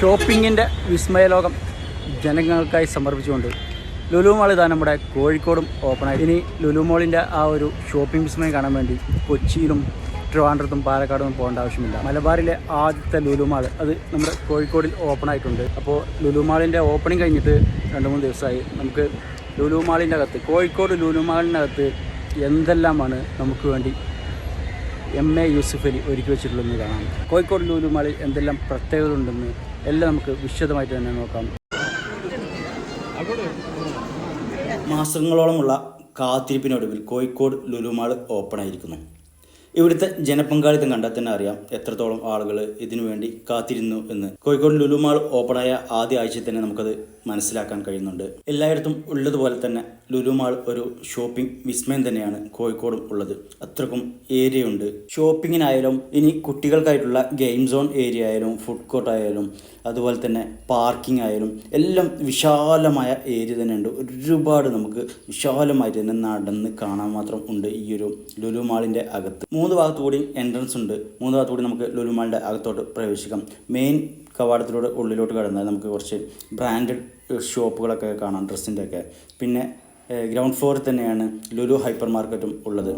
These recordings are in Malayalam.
ഷോപ്പിങ്ങിന്റെ വിസ്മയലോകം ജനങ്ങൾക്കായി സമർപ്പിച്ചുകൊണ്ട് ലുലു മാൾ ഇതാ നമ്മുടെ കോഴിക്കോടും ഓപ്പണായി. ഇനി ലുലു മാളിന്റെ ആ ഒരു ഷോപ്പിംഗ് വിസ്മയം കാണാൻ വേണ്ടി കൊച്ചിയിലും ട്രിവാൻഡ്രത്തും പാലക്കാടും പോകേണ്ട ആവശ്യമില്ല. മലബാറിലെ ആദ്യത്തെ ലുലു മാൾ അത് നമ്മുടെ കോഴിക്കോടിൽ ഓപ്പൺ ആയിട്ടുണ്ട് അപ്പോൾ ലുലു മാളിന്റെ ഓപ്പണിംഗ് കഴിഞ്ഞിട്ട് രണ്ട് മൂന്ന് ദിവസമായി നമുക്ക് ലുലു മാളിന്റെ അകത്ത് കോഴിക്കോട് ലുലു മാളിന്റെ അകത്ത് എന്തെല്ലാമാണ് നമുക്ക് വേണ്ടി എം എ യൂസുഫ് അലി ഒരുക്കി വെച്ചിട്ടുള്ളതെന്ന് കാണാം. കോഴിക്കോട് ലൂലുമാളിൽ എന്തെല്ലാം പ്രത്യേകത ഉണ്ടെന്ന് എല്ലാം നമുക്ക് വിശദമായിട്ട് തന്നെ നോക്കാം. മാസങ്ങളോളമുള്ള കാത്തിരിപ്പിനൊടുവിൽ കോഴിക്കോട് ലുലുമാൾ ഓപ്പൺ ആയിരിക്കുന്നു ഇവിടുത്തെ ജനപങ്കാളിത്തം കണ്ടാൽ തന്നെ അറിയാം എത്രത്തോളം ആളുകൾ ഇതിനുവേണ്ടി കാത്തിരുന്നു എന്ന്. കോഴിക്കോട് ലുലുമാൾ ഓപ്പണായ ആദ്യ ആഴ്ച തന്നെ നമുക്കത് മനസ്സിലാക്കാൻ കഴിയുന്നുണ്ട്. എല്ലായിടത്തും ഉള്ളതുപോലെ തന്നെ ലുലുമാൾ ഒരു ഷോപ്പിംഗ് വിസ്മയം തന്നെയാണ് കോഴിക്കോടും ഉള്ളത്. അത്രക്കും ഏരിയ ഉണ്ട് ഷോപ്പിങ്ങിനായാലും ഇനി കുട്ടികൾക്കായിട്ടുള്ള ഗെയിം സോൺ ഏരിയ ആയാലും ഫുഡ് കോർട്ട് ആയാലും അതുപോലെ തന്നെ പാർക്കിംഗ് ആയാലും എല്ലാം വിശാലമായ ഏരിയ തന്നെയുണ്ട്. ഒരുപാട് നമുക്ക് വിശാലമായിട്ട് തന്നെ നടന്ന് കാണാൻ മാത്രം ഉണ്ട് ഈ ഒരു ലുലു മാളിന്റെ അകത്ത്. മൂന്ന് ഭാഗത്തു കൂടി എൻട്രൻസ് ഉണ്ട്. മൂന്ന് ഭാഗത്തു കൂടി നമുക്ക് ലുലു മാളിന്റെ അകത്തോട്ട് പ്രവേശിക്കാം. മെയിൻ കവാടത്തിലൂടെ ഉള്ളിലോട്ട് കടന്നാൽ നമുക്ക് കുറച്ച് ബ്രാൻഡഡ് ഷോപ്പുകളൊക്കെ കാണാം ഡ്രസ്സിന്റെ ഒക്കെ പിന്നെ ഗ്രൗണ്ട് ഫ്ലോറിൽ തന്നെയാണ് ലുലു ഹൈപ്പർ മാർക്കറ്റും ഉള്ളത്.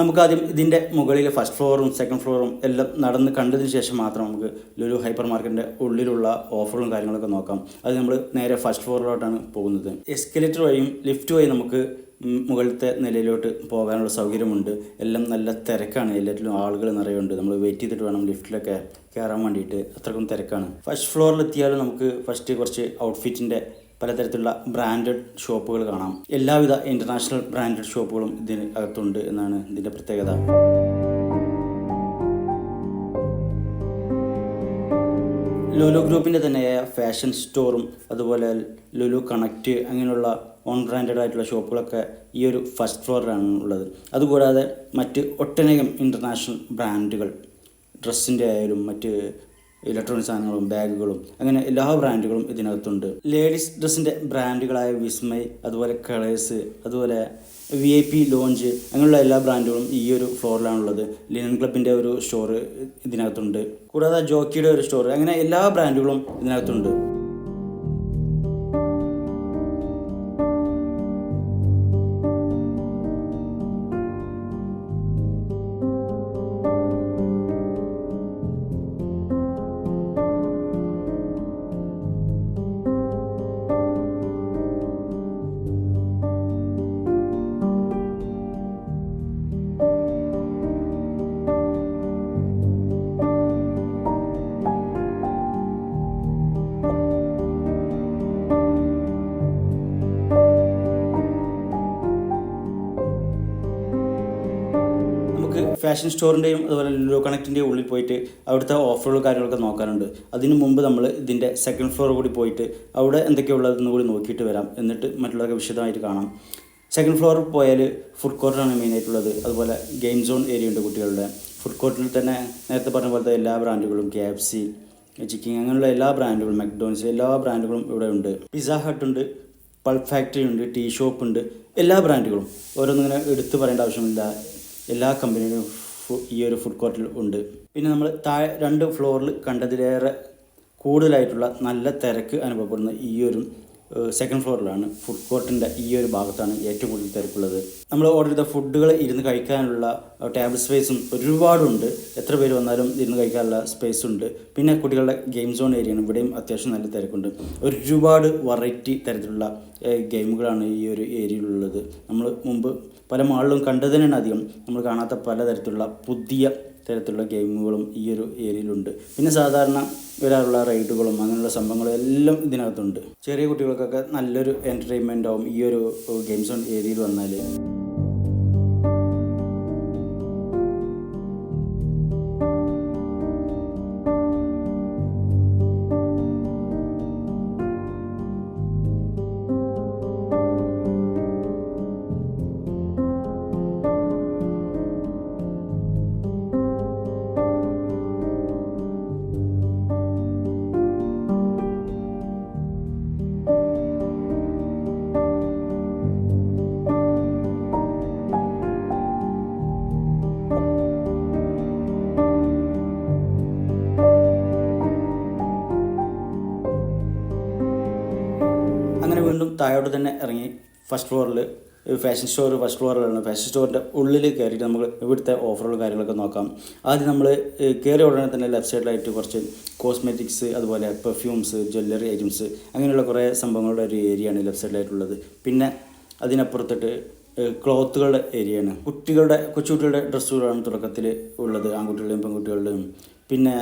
നമുക്കാദ്യം ഇതിന്റെ മുകളിൽ ഫസ്റ്റ് ഫ്ലോറും സെക്കൻഡ് ഫ്ലോറും എല്ലാം നടന്ന് കണ്ടതിന് ശേഷം മാത്രം നമുക്ക് ലുലു ഹൈപ്പർ മാർക്കറ്റിന്റെ ഉള്ളിലുള്ള ഓഫറുകളും കാര്യങ്ങളൊക്കെ നോക്കാം. അത് നമ്മൾ നേരെ ഫസ്റ്റ് ഫ്ലോറിലോട്ടാണ് പോകുന്നത്. എസ്കലേറ്റർ വഴിയും ലിഫ്റ്റ് വഴി നമുക്ക് മുകളിലത്തെ നിലയിലോട്ട് പോകാനുള്ള സൗകര്യമുണ്ട്. എല്ലാം നല്ല തിരക്കാണ്. എല്ലാറ്റിലും ആളുകൾ നിറയുണ്ട്. നമ്മൾ വെയിറ്റ് ചെയ്തിട്ട് വേണം ലിഫ്റ്റിലൊക്കെ കയറാൻ വേണ്ടിയിട്ട്. അത്രക്കും തിരക്കാണ്. ഫസ്റ്റ് ഫ്ലോറിലെത്തിയാലും നമുക്ക് ഫസ്റ്റ് കുറച്ച് ഔട്ട്ഫിറ്റിന്റെ പലതരത്തിലുള്ള ബ്രാൻഡഡ് ഷോപ്പുകൾ കാണാം. എല്ലാവിധ ഇന്റർനാഷണൽ ബ്രാൻഡഡ് ഷോപ്പുകളും ഇതിന് അകത്തുണ്ട് എന്നാണ് ഇതിന്റെ പ്രത്യേകത. ലുലു ഗ്രൂപ്പിന്റെ തന്നെയായ ഫാഷൻ സ്റ്റോറും അതുപോലെ ലുലു കണക്റ്റ് അങ്ങനെയുള്ള ഓൺ ബ്രാൻഡഡ് ആയിട്ടുള്ള ഷോപ്പുകളൊക്കെ ഈ ഒരു ഫസ്റ്റ് ഫ്ലോറിലാണ് ഉള്ളത്. അതുകൂടാതെ മറ്റ് ഒട്ടനേകം ഇന്റർനാഷണൽ ബ്രാൻഡുകൾ ഡ്രസ്സിന്റെ ആയാലും മറ്റ് ഇലക്ട്രോണിക് സാധനങ്ങളും ബാഗുകളും അങ്ങനെ എല്ലാ ബ്രാൻഡുകളും ഇതിനകത്തുണ്ട്. ലേഡീസ് ഡ്രസ്സിന്റെ ബ്രാൻഡുകളായ വിസ്മൈ അതുപോലെ കളേഴ്സ് അതുപോലെ വി ഐ പി ലോഞ്ച് അങ്ങനെയുള്ള എല്ലാ ബ്രാൻഡുകളും ഈ ഒരു ഫ്ലോറിലാണുള്ളത്. ലിനൻ ക്ലബിന്റെ ഒരു സ്റ്റോർ ഇതിനകത്തുണ്ട്. കൂടാതെ ജോക്കിയുടെ ഒരു സ്റ്റോർ അങ്ങനെ എല്ലാ ബ്രാൻഡുകളും ഇതിനകത്തുണ്ട്. ഫാഷൻ സ്റ്റോറിന്റെയും അതുപോലെ ലുലു കണക്റ്റിന്റെയും ഉള്ളിൽ പോയിട്ട് അവിടുത്തെ ഓഫറുകളും കാര്യങ്ങളൊക്കെ നോക്കാനുണ്ട്. അതിനു മുമ്പ് നമ്മൾ ഇതിന്റെ സെക്കൻഡ് ഫ്ലോർ കൂടി പോയിട്ട് അവിടെ എന്തൊക്കെയുള്ളതെന്ന് കൂടി നോക്കിയിട്ട് വരാം. എന്നിട്ട് മറ്റുള്ളതൊക്കെ വിശദമായിട്ട് കാണാം. സെക്കൻഡ് ഫ്ലോറിൽ പോയാൽ ഫുഡ് കോർട്ടാണ് മെയിനായിട്ടുള്ളത് അതുപോലെ ഗെയിം സോൺ ഏരിയ ഉണ്ട് കുട്ടികളുടെ. ഫുഡ് കോർട്ടിൽ തന്നെ നേരത്തെ പറഞ്ഞ പോലത്തെ എല്ലാ ബ്രാൻഡുകളും കെ എഫ് സി ചിക്കിങ് അങ്ങനെയുള്ള എല്ലാ ബ്രാൻഡുകളും മക്ഡോൺസ് എല്ലാ ബ്രാൻഡുകളും ഇവിടെ ഉണ്ട്. പിസ്സ ഹട്ട് ഉണ്ട് പൾപ്പ് ഫാക്ടറി ഉണ്ട് ടീ ഷോപ്പ് ഉണ്ട് എല്ലാ ബ്രാൻഡുകളും. ഓരോന്നിങ്ങനെ എടുത്തു പറയേണ്ട ആവശ്യമില്ല. എല്ലാ കമ്പനികളും ഈ ഒരു ഫുഡ് കോർട്ടിൽ ഉണ്ട്. പിന്നെ നമ്മൾ താഴെ രണ്ട് ഫ്ലോറിൽ കണ്ടതിലേറെ കൂടുതലായിട്ടുള്ള നല്ല തിരക്ക് അനുഭവപ്പെടുന്ന ഈ ഒരു സെക്കൻഡ് ഫ്ലോറിലാണ് ഫുഡ് കോർട്ടിന്റെ ഈ ഒരു ഭാഗത്താണ് ഏറ്റവും കൂടുതൽ തിരക്കുള്ളത്. നമ്മൾ ഓർഡർ ചെയ്ത ഫുഡുകൾ ഇരുന്ന് കഴിക്കാനുള്ള ടേബിൾ സ്പേസും ഒരുപാടുണ്ട്. എത്ര പേര് വന്നാലും ഇരുന്ന് കഴിക്കാനുള്ള സ്പേസ് ഉണ്ട്. പിന്നെ കുട്ടികളുടെ ഗെയിം സോൺ ഏരിയയാണ് ഇവിടെയും അത്യാവശ്യം നല്ല തിരക്കുണ്ട്. ഒരുപാട് വെറൈറ്റി തരത്തിലുള്ള ഗെയിമുകളാണ് ഈ ഒരു ഏരിയയിലുള്ളത് നമ്മൾ മുമ്പ് പല മാളിലും കണ്ടതിനാണ് അധികം. നമ്മൾ കാണാത്ത പലതരത്തിലുള്ള പുതിയ തരത്തിലുള്ള ഗെയിമുകളും ഈ ഒരു ഏരിയയിലുണ്ട്. പിന്നെ സാധാരണ വരാറുള്ള റൈഡുകളും അങ്ങനെയുള്ള സംഭവങ്ങളും എല്ലാം ഇതിനകത്തുണ്ട്. ചെറിയ കുട്ടികൾക്കൊക്കെ നല്ലൊരു എന്റർടൈൻമെന്റ് ആവും ഈ ഒരു ഗെയിംസ് ഏരിയയിൽ വന്നാൽ വീണ്ടും താഴോട്ട് തന്നെ ഇറങ്ങി ഫസ്റ്റ് ഫ്ലോറിൽ ഫാഷൻ സ്റ്റോർ ഫസ്റ്റ് ഫ്ലോറിലാണ് ഫാഷൻ സ്റ്റോറിന്റെ ഉള്ളിൽ കയറിയിട്ട് നമുക്ക് ഇവിടുത്തെ ഓഫറുകൾ കാര്യങ്ങളൊക്കെ നോക്കാം. ആദ്യം നമ്മൾ കയറിയ ഉടനെ തന്നെ ലെഫ്റ്റ് സൈഡിലായിട്ട് കുറച്ച് കോസ്മെറ്റിക്സ് അതുപോലെ പെർഫ്യൂംസ് ജ്വല്ലറി ഐറ്റംസ് അങ്ങനെയുള്ള കുറേ സംഭവങ്ങളുടെ ഒരു ഏരിയയാണ് ലെഫ്റ്റ് സൈഡിലായിട്ടുള്ളത് പിന്നെ അതിനപ്പുറത്തിട്ട് ക്ലോത്തുകളുടെ ഏരിയയാണ് കുട്ടികളുടെ കൊച്ചുകുട്ടികളുടെ ഡ്രസ്സുകളാണ് തുടക്കത്തിൽ ഉള്ളത്. ആൺകുട്ടികളുടെയും പെൺകുട്ടികളുടെയും. പിന്നെ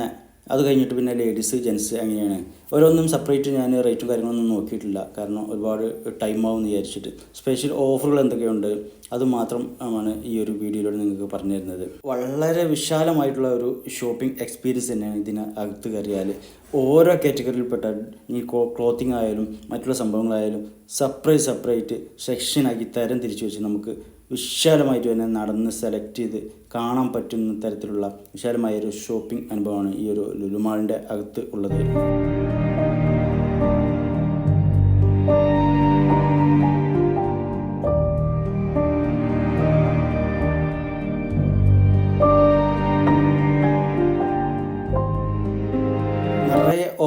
അത് കഴിഞ്ഞിട്ട് പിന്നെ ലേഡീസ് ജെൻസ് അങ്ങനെയാണ്. ഓരോന്നും സെപ്പറേറ്റ് ഞാൻ റേറ്റും കാര്യങ്ങളൊന്നും നോക്കിയിട്ടില്ല. കാരണം ഒരുപാട് ടൈം ആവും വിചാരിച്ചിട്ട്. സ്പെഷ്യൽ ഓഫറുകൾ എന്തൊക്കെയുണ്ട്? അത് മാത്രം ആണ് ഈ ഒരു വീഡിയോയിലൂടെ നിങ്ങൾക്ക് പറഞ്ഞു തരുന്നത്. വളരെ വിശാലമായിട്ടുള്ള ഒരു ഷോപ്പിംഗ് എക്സ്പീരിയൻസ് തന്നെയാണ് ഇതിനകത്ത് കയറിയാൽ ഓരോ കാറ്റഗറിയിൽപ്പെട്ട ഈ ക്ലോത്തിങ് ആയാലും മറ്റുള്ള സംഭവങ്ങളായാലും സെപ്പറേറ്റ് സെപ്പറേറ്റ് സെക്ഷനാക്കി തരം തിരിച്ചു വെച്ച് നമുക്ക് വിശാലമായിട്ട് തന്നെ നടന്ന് സെലക്ട് ചെയ്ത് കാണാൻ പറ്റുന്ന തരത്തിലുള്ള വിശാലമായ ഒരു ഷോപ്പിംഗ് അനുഭവമാണ് ഈ ഒരു ലുലുമാളിന്റെ അകത്ത് ഉള്ളത്.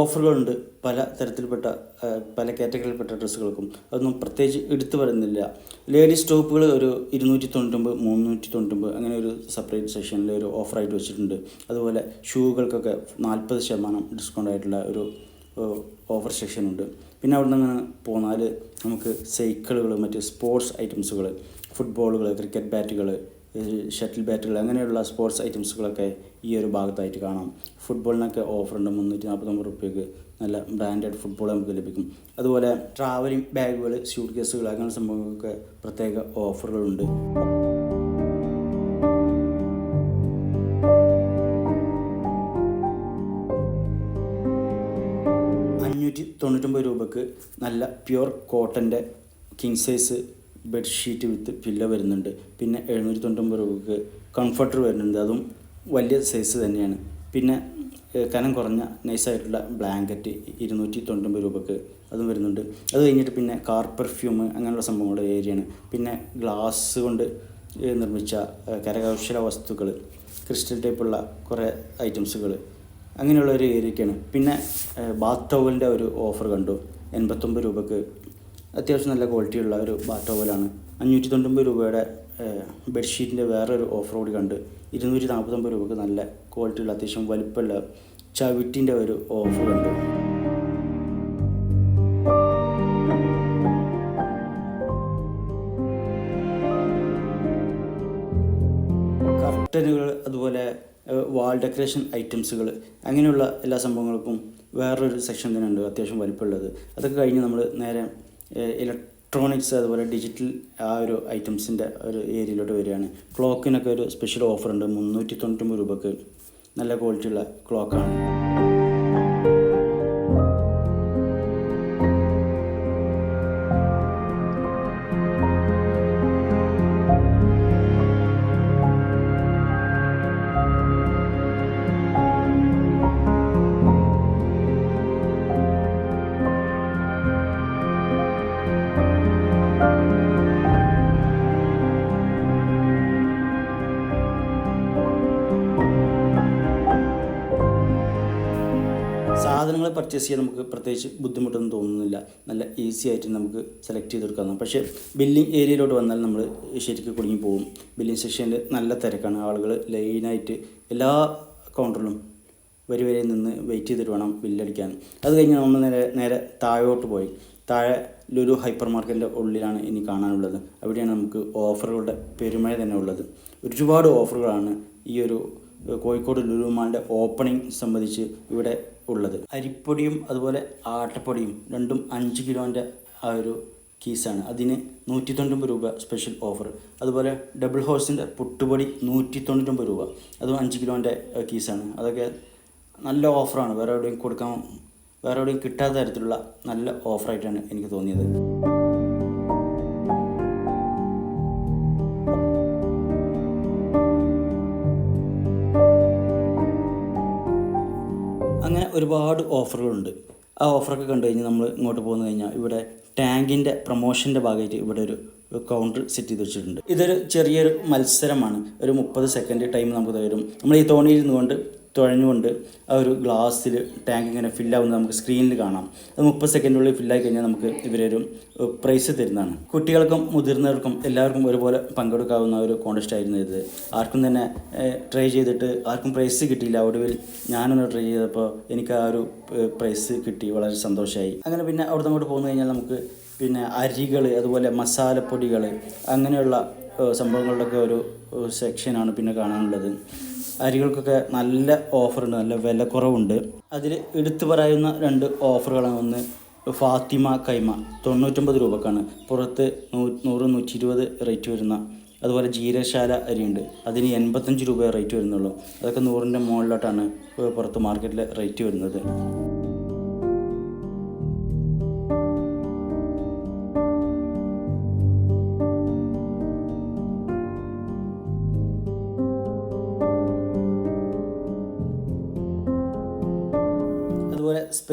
ഓഫറുകളുണ്ട് പല തരത്തിൽപ്പെട്ട പല കാറ്റഗറിയിൽപ്പെട്ട ഡ്രസ്സുകൾക്കും. അതൊന്നും പ്രത്യേകിച്ച് എടുത്തു വരുന്നില്ല ലേഡീസ് ടോപ്പുകൾ ഒരു ഇരുന്നൂറ്റി തൊണ്ണൂറ്റൊമ്പത് മുന്നൂറ്റി തൊണ്ണൂറ്റൊമ്പത് അങ്ങനെ ഒരു സെപ്പറേറ്റ് സെക്ഷനിൽ ഒരു ഓഫറായിട്ട് വെച്ചിട്ടുണ്ട്. അതുപോലെ ഷൂകൾക്കൊക്കെ നാൽപ്പത് ശതമാനം ഡിസ്കൗണ്ട് ആയിട്ടുള്ള ഒരു ഓഫർ സെക്ഷൻ ഉണ്ട്. പിന്നെ അവിടെ നിന്ന് അങ്ങനെ പോന്നാൽ നമുക്ക് സൈക്കിളുകൾ മറ്റ് സ്പോർട്സ് ഐറ്റംസുകൾ ഫുട്ബോളുകൾ ക്രിക്കറ്റ് ബാറ്റുകൾ ഷട്ടിൽ ബാറ്റുകൾ അങ്ങനെയുള്ള സ്പോർട്സ് ഐറ്റംസുകളൊക്കെ ഈ ഒരു ഭാഗത്തായിട്ട് കാണാം. ഫുട്ബോളിനൊക്കെ ഓഫറുണ്ട്. മുന്നൂറ്റി നാൽപ്പത്തൊമ്പത് റുപ്യക്ക് നല്ല ബ്രാൻഡഡ് ഫുട്ബോൾ നമുക്ക് ലഭിക്കും. അതുപോലെ ട്രാവലിംഗ് ബാഗുകൾ സ്യൂട്ട് കേസുകൾ അങ്ങനെ സംഭവങ്ങൾക്ക് പ്രത്യേക ഓഫറുകളുണ്ട്. അഞ്ഞൂറ്റി തൊണ്ണൂറ്റൊമ്പത് രൂപക്ക് നല്ല pure കോട്ടന്റെ king size bedsheet with pillow വരുന്നുണ്ട്. പിന്നെ എഴുന്നൂറ്റി തൊണ്ണൂറ്റൊമ്പത് രൂപക്ക് കംഫർട്ടർ വരുന്നുണ്ട്. അതും വലിയ സൈസ് തന്നെയാണ്. പിന്നെ കനം കുറഞ്ഞ നൈസായിട്ടുള്ള ബ്ലാങ്കറ്റ് ഇരുന്നൂറ്റി തൊണ്ണൂറ്റൊമ്പത് രൂപക്ക് അതും വരുന്നുണ്ട്. അത് കഴിഞ്ഞിട്ട് പിന്നെ കാർ പെർഫ്യൂം അങ്ങനെയുള്ള സംഭവങ്ങളുടെ ഏരിയയാണ് പിന്നെ ഗ്ലാസ് കൊണ്ട് നിർമ്മിച്ച കരകൗശല വസ്തുക്കൾ ക്രിസ്റ്റൽ ടൈപ്പുള്ള കുറേ ഐറ്റംസുകൾ അങ്ങനെയുള്ള ഒരു ഏരിയക്കാണ് പിന്നെ ബാത്ത് ടവലിന്റെ ഒരു ഓഫർ കണ്ടു. എൺപത്തൊമ്പത് രൂപക്ക് അത്യാവശ്യം നല്ല ക്വാളിറ്റിയുള്ള ഒരു ബാത്ത് ടവലാണ് അഞ്ഞൂറ്റി തൊണ്ണൂറ്റൊമ്പത് രൂപയുടെ ബെഡ്ഷീറ്റിന്റെ വേറൊരു ഓഫർ കൂടി കണ്ട്. ഇരുന്നൂറ്റി നാൽപ്പത്തൊമ്പത് രൂപക്ക് നല്ല ക്വാളിറ്റിയുള്ള അത്യാവശ്യം വലുപ്പമുള്ള ചവിട്ടിന്റെ ഒരു ഓഫർ കണ്ടു. കർട്ടനുകൾ അതുപോലെ വാൾ ഡെക്കറേഷൻ ഐറ്റംസുകൾ അങ്ങനെയുള്ള എല്ലാ സംഭവങ്ങൾക്കും വേറൊരു സെക്ഷൻ തന്നെ ഉണ്ട് അത്യാവശ്യം വലിപ്പമുള്ളത്. അതൊക്കെ കഴിഞ്ഞ് നമ്മൾ നേരെ ഇലക്ട്രോണിക്സ് അതുപോലെ ഡിജിറ്റൽ ആ ഒരു ഐറ്റംസിന്റെ ഒരു ഏരിയയിലോട്ട് വരികയാണ്. ക്ലോക്കിനൊക്കെ ഒരു സ്പെഷ്യൽ ഓഫർ ഉണ്ട്. മുന്നൂറ്റി തൊണ്ണൂറ്റൊമ്പത് രൂപക്ക് നല്ല ക്വാളിറ്റിയുള്ള ക്ലോക്കാണ് പർച്ചേസ് ചെയ്യാൻ നമുക്ക് പ്രത്യേകിച്ച് ബുദ്ധിമുട്ടൊന്നും തോന്നുന്നില്ല. നല്ല ഈസി ആയിട്ട് നമുക്ക് സെലക്ട് ചെയ്തെടുക്കാം പക്ഷേ ബില്ലിംഗ് ഏരിയയിലോട്ട് വന്നാൽ നമ്മൾ ശരിക്കും കുടുങ്ങി പോകും. ബില്ലിംഗ് സെക്ഷനിൽ നല്ല തിരക്കാണ്. ആളുകൾ ലൈനായിട്ട് എല്ലാ കൗണ്ടറിലും വരി വരെ നിന്ന് വെയിറ്റ് ചെയ്തിട്ട് വേണം ബില്ലടിക്കാൻ അത് കഴിഞ്ഞ് നമ്മൾ നേരെ നേരെ താഴോട്ട് പോയി. താഴെ ലുലു ഹൈപ്പർ മാർക്കറ്റിന്റെ ഉള്ളിലാണ് ഇനി കാണാനുള്ളത്. അവിടെയാണ് നമുക്ക് ഓഫറുകളുടെ പെരുമഴ തന്നെ ഉള്ളത്. ഒരുപാട് ഓഫറുകളാണ് ഈ ഒരു കോഴിക്കോട് ലുലു മാളിന്റെ ഓപ്പണിംഗ് സംബന്ധിച്ച് ഇവിടെ ഉള്ളത്. അരിപ്പൊടിയും അതുപോലെ ആട്ടപ്പൊടിയും രണ്ടും അഞ്ച് കിലോന്റെ ആ ഒരു കീസാണ്. അതിന് നൂറ്റി തൊണ്ണൂറ്റൊമ്പത് രൂപ സ്പെഷ്യൽ ഓഫർ അതുപോലെ ഡബിൾ ഹോഴ്സിന്റെ പുട്ടുപൊടി നൂറ്റി തൊണ്ണൂറ്റൊമ്പത് രൂപ. അതും അഞ്ച് കിലോന്റെ കീസാണ്. അതൊക്കെ നല്ല ഓഫറാണ് വേറെ എവിടെയും കൊടുക്കാൻ വേറെ എവിടെയും കിട്ടാത്ത തരത്തിലുള്ള നല്ല ഓഫറായിട്ടാണ് എനിക്ക് തോന്നിയത്. ഒരുപാട് ഓഫറുകളുണ്ട്. ആ ഓഫറൊക്കെ കണ്ടു കഴിഞ്ഞാൽ നമ്മൾ ഇങ്ങോട്ട് പോകുന്നു കഴിഞ്ഞാൽ ഇവിടെ ടാങ്കിന്റെ പ്രൊമോഷന്റെ ഭാഗമായിട്ട് ഇവിടെ ഒരു കൗണ്ടർ സെറ്റ് ചെയ്ത് വെച്ചിട്ടുണ്ട്. ഇതൊരു ചെറിയൊരു മത്സരമാണ്. ഒരു മുപ്പത് സെക്കൻഡ് ടൈം നമുക്ക് തരും. നമ്മൾ ഈ തോണിയിൽ നിന്നുകൊണ്ട് തുഴഞ്ഞുകൊണ്ട് ആ ഒരു ഗ്ലാസ്സിൽ ടാങ്ക് ഇങ്ങനെ ഫില്ലാവുന്നത് നമുക്ക് സ്ക്രീനിൽ കാണാം. അത് മുപ്പത് സെക്കൻഡിനുള്ളിൽ ഫില്ലായി കഴിഞ്ഞാൽ നമുക്ക് ഇവരൊരു പ്രൈസ് തരുന്നതാണ്. കുട്ടികൾക്കും മുതിർന്നവർക്കും എല്ലാവർക്കും ഒരുപോലെ പങ്കെടുക്കാവുന്ന ഒരു കോൺടെസ്റ്റ് ആയിരുന്നു ഇത്. ആർക്കും തന്നെ ട്രൈ ചെയ്തിട്ട് ആർക്കും പ്രൈസ് കിട്ടിയില്ല. ഒടുവിൽ ഞാനൊന്ന് ട്രൈ ചെയ്തപ്പോൾ എനിക്ക് ആ ഒരു പ്രൈസ് കിട്ടി. വളരെ സന്തോഷമായി അങ്ങനെ പിന്നെ അവിടെ അങ്ങോട്ട് പോന്നു കഴിഞ്ഞാൽ നമുക്ക് പിന്നെ അരികൾ അതുപോലെ മസാലപ്പൊടികൾ അങ്ങനെയുള്ള സംഭവങ്ങളുടെയൊക്കെ ഒരു സെക്ഷനാണ് പിന്നെ കാണാനുള്ളത്. അരികൾക്കൊക്കെ നല്ല ഓഫറുണ്ട് നല്ല വിലക്കുറവുണ്ട്. അതിൽ എടുത്തു പറയുന്ന രണ്ട് ഓഫറുകളാണ്. ഒന്ന് ഫാത്തിമ കൈമ തൊണ്ണൂറ്റൊമ്പത് രൂപക്കാണ്. പുറത്ത് നൂ നൂറ് നൂറ്റി ഇരുപത് റേറ്റ് വരുന്ന. അതുപോലെ ജീരശാല അരിയുണ്ട്. അതിന് എൺപത്തഞ്ച് രൂപ റേറ്റ് വരുന്നുള്ളൂ. അതൊക്കെ നൂറിന്റെ മുകളിലോട്ടാണ് പുറത്ത് മാർക്കറ്റിൽ റേറ്റ് വരുന്നത്.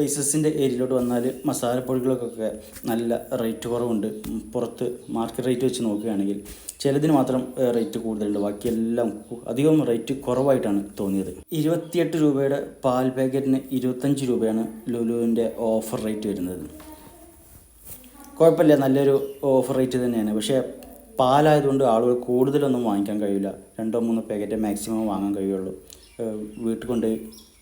സ്പൈസസിന്റെ ഏരിയയിലോട്ട് വന്നാൽ മസാലപ്പൊടികൾക്കൊക്കെ നല്ല റേറ്റ് കുറവുണ്ട്. പുറത്ത് മാർക്കറ്റ് റേറ്റ് വെച്ച് നോക്കുകയാണെങ്കിൽ ചിലതിന് മാത്രം റേറ്റ് കൂടുതലുണ്ട്. ബാക്കിയെല്ലാം അധികം റേറ്റ് കുറവായിട്ടാണ് തോന്നിയത്. ഇരുപത്തിയെട്ട് രൂപയുടെ പാൽ പാക്കറ്റിന് ഇരുപത്തഞ്ച് രൂപയാണ് ലുലുവിന്റെ ഓഫർ റേറ്റ് വരുന്നത്. കുഴപ്പമില്ല നല്ലൊരു ഓഫർ റേറ്റ് തന്നെയാണ്. പക്ഷേ പാലായതുകൊണ്ട് ആളുകൾ കൂടുതലൊന്നും വാങ്ങിക്കാൻ കഴിയില്ല. രണ്ടോ മൂന്നോ പാക്കറ്റ് മാക്സിമം വാങ്ങാൻ കഴിയുള്ളൂ. വീട്ടിൽ കൊണ്ട്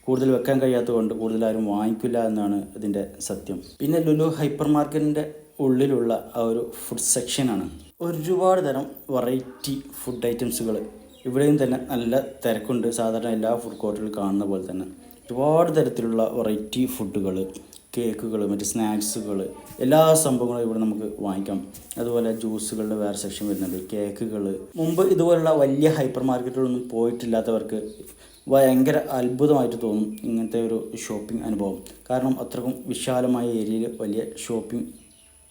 കൂടുതൽ വെക്കാൻ കഴിയാത്തത് കൊണ്ട് കൂടുതൽ ആരും വാങ്ങിക്കില്ല എന്നാണ് ഇതിന്റെ സത്യം. പിന്നെ ലുലു ഹൈപ്പർ മാർക്കറ്റിന്റെ ഉള്ളിലുള്ള ആ ഒരു ഫുഡ് സെക്ഷനാണ് ഒരുപാട് തരം വെറൈറ്റി ഫുഡ് ഐറ്റംസുകൾ ഇവിടെയും തന്നെ നല്ല തിരക്കുണ്ട്. സാധാരണ എല്ലാ ഫുഡ് കോർട്ടുകളിൽ കാണുന്ന പോലെ തന്നെ. ഒരുപാട് തരത്തിലുള്ള വെറൈറ്റി ഫുഡുകൾ കേക്കുകൾ മറ്റ് സ്നാക്സുകൾ എല്ലാ സംഭവങ്ങളും ഇവിടെ നമുക്ക് വാങ്ങിക്കാം. അതുപോലെ ജ്യൂസുകളുടെ വേറെ സെക്ഷൻ വരുന്നുണ്ട്. കേക്കുകൾ മുമ്പ് ഇതുപോലുള്ള വലിയ ഹൈപ്പർ മാർക്കറ്റുകളൊന്നും പോയിട്ടില്ലാത്തവർക്ക് ഭയങ്കര അത്ഭുതമായിട്ട് തോന്നും ഇങ്ങനത്തെ ഒരു ഷോപ്പിംഗ് അനുഭവം. കാരണം അത്രക്കും വിശാലമായ ഏരിയയിൽ വലിയ ഷോപ്പിംഗ്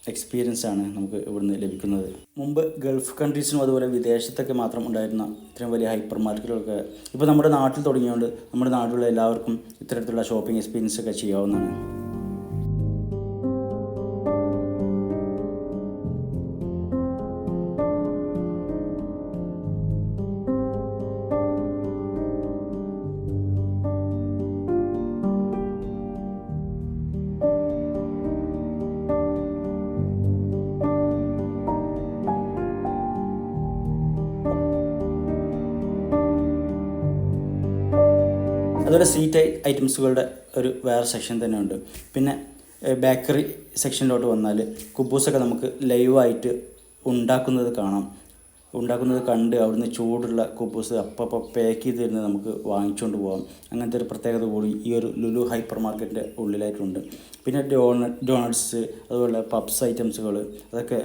എക്സ്പീരിയൻസ് ആണ് നമുക്ക് ഇവിടുന്ന് ലഭിക്കുന്നത്. മുമ്പ് ഗൾഫ് കൺട്രീസിനും അതുപോലെ വിദേശത്തൊക്കെ മാത്രം ഉണ്ടായിരുന്ന ഇത്രയും വലിയ ഹൈപ്പർ മാർക്കറ്റുകളൊക്കെ ഇപ്പോൾ നമ്മുടെ നാട്ടിൽ തുടങ്ങിയതുകൊണ്ട് നമ്മുടെ നാട്ടിലുള്ള എല്ലാവർക്കും ഇത്തരത്തിലുള്ള ഷോപ്പിംഗ് എക്സ്പീരിയൻസ് ഒക്കെ ചെയ്യാവുന്നതാണ്. അതുപോലെ സ്വീറ്റ് ഐറ്റംസുകളുടെ ഒരു വേറെ സെക്ഷൻ തന്നെ ഉണ്ട് പിന്നെ ബേക്കറി സെക്ഷനിലോട്ട് വന്നാൽ കുബൂസൊക്കെ നമുക്ക് ലൈവായിട്ട് ഉണ്ടാക്കുന്നത് കാണാം. ഉണ്ടാക്കുന്നത് കണ്ട് അവിടുന്ന് ചൂടുള്ള കുബൂസ് അപ്പം പാക്ക് ചെയ്ത് തരുന്നത് നമുക്ക് വാങ്ങിച്ചുകൊണ്ട് പോകാം അങ്ങനത്തെ ഒരു പ്രത്യേകത കൂടി ഈ ഒരു ലുലു ഹൈപ്പർ മാർക്കറ്റിന്റെ ഉള്ളിലായിട്ടുണ്ട്. പിന്നെ ഡോണ ഡോണട്സ് അതുപോലെ പപ്സ് ഐറ്റംസുകൾ അതൊക്കെ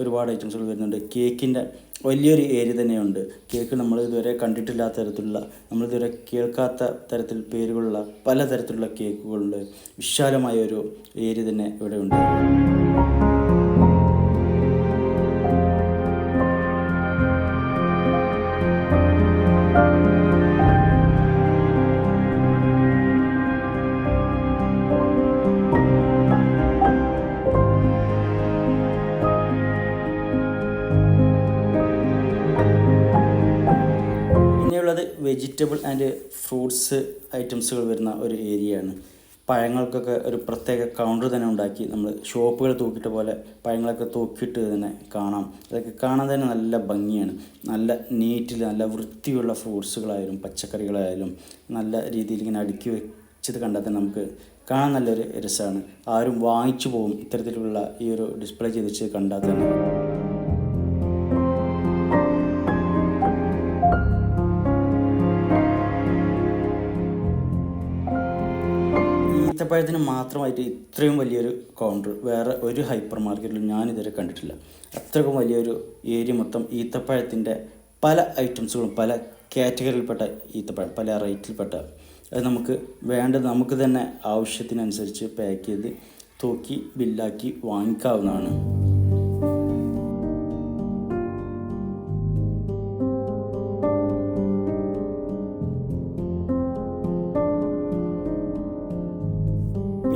ഒരുപാട് ഐറ്റംസുകൾ വരുന്നുണ്ട്. കേക്കിന്റെ വലിയൊരു ഏരിയ തന്നെയുണ്ട്. കേക്ക് നമ്മൾ ഇതുവരെ കണ്ടിട്ടില്ലാത്ത തരത്തിലുള്ള നമ്മളിതുവരെ കേൾക്കാത്ത തരത്തിൽ പേരുകളുള്ള പലതരത്തിലുള്ള കേക്കുകളുണ്ട്. വിശാലമായ ഒരു ഏരിയ തന്നെ ഇവിടെ വെജിറ്റബിൾ ആൻഡ് ഫ്രൂട്ട്സ് ഐറ്റംസുകൾ വരുന്ന ഒരു ഏരിയയാണ്. പഴങ്ങൾക്കൊക്കെ ഒരു പ്രത്യേക കൗണ്ടർ തന്നെ ഉണ്ടാക്കി നമ്മൾ ഷോപ്പുകൾ തൂക്കിയിട്ട പോലെ പഴങ്ങളൊക്കെ തൂക്കിയിട്ട് തന്നെ കാണാം. അതൊക്കെ കാണാൻ തന്നെ നല്ല ഭംഗിയാണ്. നല്ല നീറ്റിൽ നല്ല വൃത്തിയുള്ള ഫ്രൂട്ട്സുകളായാലും പച്ചക്കറികളായാലും നല്ല രീതിയിൽ ഇങ്ങനെ അടുക്കി വെച്ചത് കണ്ടാൽ തന്നെ നമുക്ക് കാണാൻ നല്ലൊരു രസമാണ്. ആരും വാങ്ങിച്ചു പോകും ഇത്തരത്തിലുള്ള ഈ ഒരു ഡിസ്പ്ലേ ചെയ്ത് കണ്ടാൽ തന്നെ. ഈത്തപ്പഴത്തിന് മാത്രമായിട്ട് ഇത്രയും വലിയൊരു കൗണ്ടർ വേറെ ഒരു ഹൈപ്പർ മാർക്കറ്റിലും ഞാനിതുവരെ കണ്ടിട്ടില്ല. അത്രക്കും വലിയൊരു ഏരിയ മൊത്തം ഈത്തപ്പഴത്തിന്റെ പല ഐറ്റംസുകളും പല കാറ്റഗറിയിൽപ്പെട്ട ഈത്തപ്പഴം പല റേറ്റിൽപ്പെട്ട അത് നമുക്ക് വേണ്ടത് നമുക്ക് തന്നെ ആവശ്യത്തിനനുസരിച്ച് പാക്ക് ചെയ്ത് തൂക്കി ബില്ലാക്കി വാങ്ങിക്കാവുന്നതാണ്.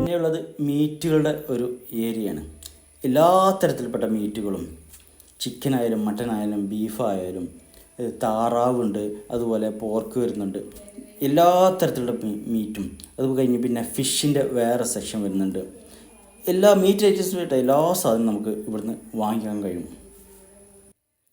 പിന്നെയുള്ളത് മീറ്റുകളുടെ ഒരു ഏരിയയാണ്. എല്ലാ തരത്തിൽപ്പെട്ട മീറ്റുകളും ചിക്കനായാലും മട്ടനായാലും ബീഫായാലും താറാവുണ്ട് അതുപോലെ പോർക്ക് വരുന്നുണ്ട്. എല്ലാ തരത്തിലുള്ള മീറ്റും. അത് കഴിഞ്ഞ് പിന്നെ ഫിഷിന്റെ വേറെ സെക്ഷൻ വരുന്നുണ്ട്. എല്ലാ മീറ്റ് ഐറ്റംസും ഐറ്റംസിനായിട്ട് എല്ലാ സാധനവും നമുക്ക് ഇവിടുന്ന് വാങ്ങിക്കാൻ കഴിയും.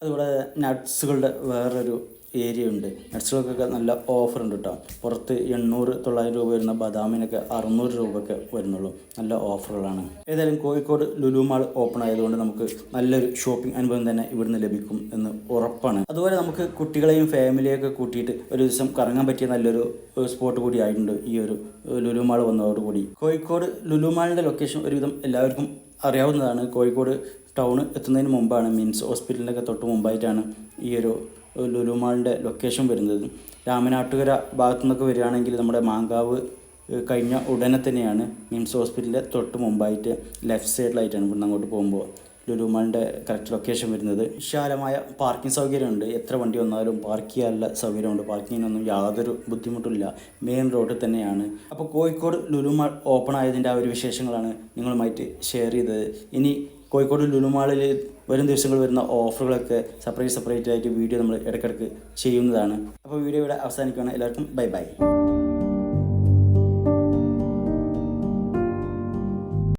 അതുപോലെ നട്ട്സുകളുടെ വേറൊരു ഏരിയ ഉണ്ട്. നട്ട്സുകൾക്കൊക്കെ നല്ല ഓഫർ ഉണ്ട് കേട്ടോ പുറത്ത് എണ്ണൂറ് തൊള്ളായിരം രൂപ വരുന്ന ബദാമിനൊക്കെ അറുന്നൂറ് രൂപയൊക്കെ വരുന്നുള്ളൂ. നല്ല ഓഫറുകളാണ് ഏതായാലും കോഴിക്കോട് ലുലു മാൾ ഓപ്പൺ ആയതുകൊണ്ട് നമുക്ക് നല്ലൊരു ഷോപ്പിംഗ് അനുഭവം തന്നെ ഇവിടുന്ന് ലഭിക്കും എന്ന് ഉറപ്പാണ്. അതുപോലെ നമുക്ക് കുട്ടികളെയും ഫാമിലിയൊക്കെ കൂട്ടിയിട്ട് ഒരു ദിവസം കറങ്ങാൻ പറ്റിയ നല്ലൊരു സ്പോട്ട് കൂടി ആയിട്ടുണ്ട് ഈ ഒരു ലുലു മാൾ വന്നതോടുകൂടി. കോഴിക്കോട് ലുലു മാളിന്റെ ലൊക്കേഷൻ ഒരുവിധം എല്ലാവർക്കും അറിയാവുന്നതാണ്. കോഴിക്കോട് ടൗൺ എത്തുന്നതിന് മുമ്പാണ് മീൻസ് ഹോസ്പിറ്റലിന്റെ തൊട്ട് മുമ്പായിട്ടാണ് ഈ ഒരു ലുലു മാളിന്റെ ലൊക്കേഷൻ വരുന്നത്. രാമനാട്ടുകര ഭാഗത്തു നിന്നൊക്കെ വരികയാണെങ്കിൽ നമ്മുടെ മാങ്കാവ് കഴിഞ്ഞ ഉടനെ തന്നെയാണ് മീൻസ് ഹോസ്പിറ്റലിന്റെ തൊട്ട് മുമ്പായിട്ട് ലെഫ്റ്റ് സൈഡിലായിട്ടാണ് ഇവിടുന്ന് അങ്ങോട്ട് പോകുമ്പോൾ ലുലു മാളിന്റെ കറക്റ്റ് ലൊക്കേഷൻ വരുന്നത്. വിശാലമായ പാർക്കിംഗ് സൗകര്യമുണ്ട്. എത്ര വണ്ടി വന്നാലും പാർക്ക് ചെയ്യാനുള്ള സൗകര്യമുണ്ട്. പാർക്കിങ്ങിനൊന്നും യാതൊരു ബുദ്ധിമുട്ടില്ല മെയിൻ റോഡിൽ തന്നെയാണ്. അപ്പോൾ കോഴിക്കോട് ലുലു മാൾ ഓപ്പൺ ആയതിന്റെ ആ ഒരു വിശേഷങ്ങളാണ് നിങ്ങളുമായിട്ട് ഷെയർ ചെയ്തത്. ഇനി കോഴിക്കോട് ലുലു മാളിൽ വരും ദിവസങ്ങൾ വരുന്ന ഓഫറുകളൊക്കെ സെപ്പറേറ്റ് സെപ്പറേറ്റ് ആയിട്ട് വീഡിയോ നമ്മൾ ഇടയ്ക്കിടയ്ക്ക് ചെയ്യുന്നതാണ്. അപ്പോൾ വീഡിയോ ഇവിടെ അവസാനിക്കുകയാണ്. എല്ലാവർക്കും ബൈ ബൈ